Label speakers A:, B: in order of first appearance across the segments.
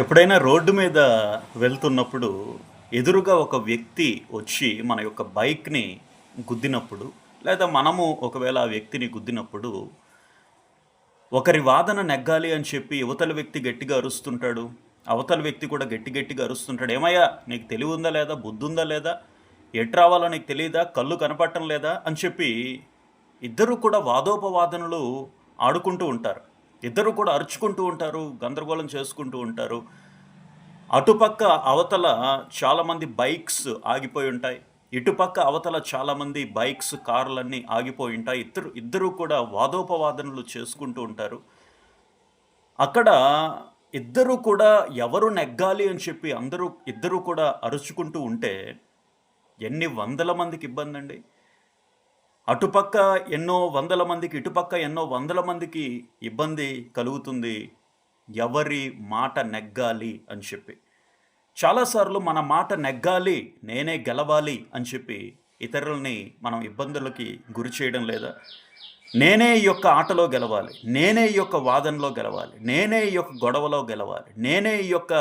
A: ఎప్పుడైనా రోడ్డు మీద వెళ్తున్నప్పుడు ఎదురుగా ఒక వ్యక్తి వచ్చి మన యొక్క బైక్ని గుద్దినప్పుడు లేదా మనము ఒకవేళ ఆ వ్యక్తిని గుద్దినప్పుడు ఒకరి వాదన నెగ్గాలి అని చెప్పి యువతల వ్యక్తి గట్టిగా అరుస్తుంటాడు అవతల వ్యక్తి కూడా గట్టి గట్టిగా అరుస్తుంటాడు. ఏమయ్యా నీకు తెలివి ఉందా లేదా? బుద్ధి ఉందా లేదా? ఎటు రావాలో నీకు తెలియదా కళ్ళు కనపడటం లేదా? అని చెప్పి ఇద్దరు కూడా వాదోపవాదనలు ఆడుకుంటూ ఉంటారు. ఇద్దరు కూడా అరుచుకుంటూ ఉంటారు గందరగోళం చేసుకుంటూ ఉంటారు. అటుపక్క అవతల చాలామంది బైక్స్ ఆగిపోయి ఉంటాయి. ఇటుపక్క అవతల చాలామంది బైక్స్ కార్లన్నీ ఆగిపోయి ఉంటాయి. ఇద్దరు ఇద్దరు కూడా వాదోపవాదనలు చేసుకుంటూ ఉంటారు. అక్కడ ఇద్దరు కూడా ఎవరు నెగ్గాలి అని చెప్పి అందరూ ఇద్దరు కూడా అరుచుకుంటూ ఉంటే ఎన్ని వందల మందికి ఇబ్బంది అండి అటుపక్క ఎన్నో వందల మందికి ఇటుపక్క ఎన్నో వందల మందికి ఇబ్బంది కలుగుతుంది. ఎవరి మాట నెగ్గాలి అని చెప్పి. చాలాసార్లు మన మాట నెగ్గాలి నేనే గెలవాలి అని చెప్పి ఇతరులని మనం ఇబ్బందులకి గురి చేయడం లేదా? నేనే ఈ యొక్క ఆటలో గెలవాలి నేనే ఈ యొక్క వాదనలో గెలవాలి నేనే ఈ యొక్క గొడవలో గెలవాలి నేనే ఈ యొక్క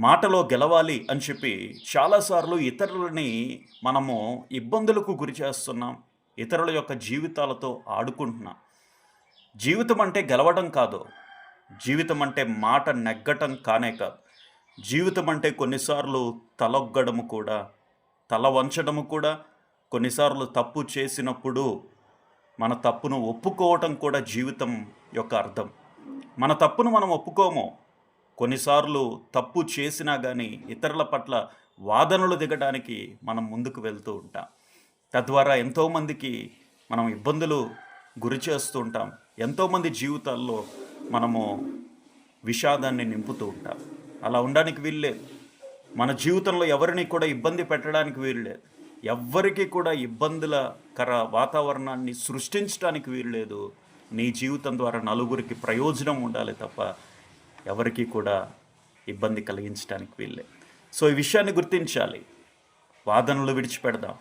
A: మాటలో గెలవాలి అని చెప్పి చాలాసార్లు ఇతరులని మనము ఇబ్బందులకు గురి చేస్తున్నాం. ఇతరుల యొక్క జీవితాలతో ఆడుకుంటున్నాం. జీవితం అంటే గెలవడం కాదు. జీవితం అంటే మాట నెగ్గటం కానే కాదు. జీవితం అంటే కొన్నిసార్లు తలొగ్గడము కూడా తల వంచడము కూడా కొన్నిసార్లు తప్పు చేసినప్పుడు మన తప్పును ఒప్పుకోవటం కూడా జీవితం యొక్క అర్థం. మన తప్పును మనం ఒప్పుకోము. కొన్నిసార్లు తప్పు చేసినా కానీ ఇతరుల పట్ల వాదనలు దిగడానికి మనం ముందుకు వెళ్తూ ఉంటాం. తద్వారా ఎంతోమందికి మనం ఇబ్బందులు గురి చేస్తూ ఉంటాం. ఎంతోమంది జీవితాల్లో మనము విషాదాన్ని నింపుతూ ఉంటాం. అలా ఉండడానికి వీల్లేదు. మన జీవితంలో ఎవరిని కూడా ఇబ్బంది పెట్టడానికి వీల్లేదు. ఎవ్వరికీ కూడా ఇబ్బందుల కర వాతావరణాన్ని సృష్టించడానికి వీల్లేదు. నీ జీవితం ద్వారా నలుగురికి ప్రయోజనం ఉండాలి తప్ప ఎవరికీ కూడా ఇబ్బంది కలిగించడానికి వీళ్ళే సో ఈ విషయాన్ని గుర్తించాలి. వాదనలు విడిచిపెడదాం.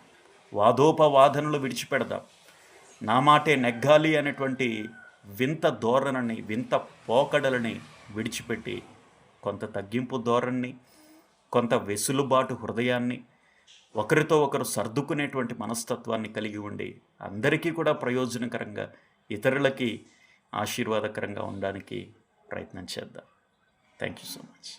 A: వాదోపవాదనలు విడిచిపెడదాం. నా మాటే నెగ్గాలి అనేటువంటి వింత ధోరణని వింత పోకడలని విడిచిపెట్టి కొంత తగ్గింపు ధోరణి కొంత వెసులుబాటు హృదయాన్ని ఒకరితో ఒకరు సర్దుకునేటువంటి మనస్తత్వాన్ని కలిగి ఉండి అందరికీ కూడా ప్రయోజనకరంగా ఇతరులకి ఆశీర్వాదకరంగా ఉండడానికి ప్రయత్నం చేద్దాం థ్యాంక్ యూ సో మచ్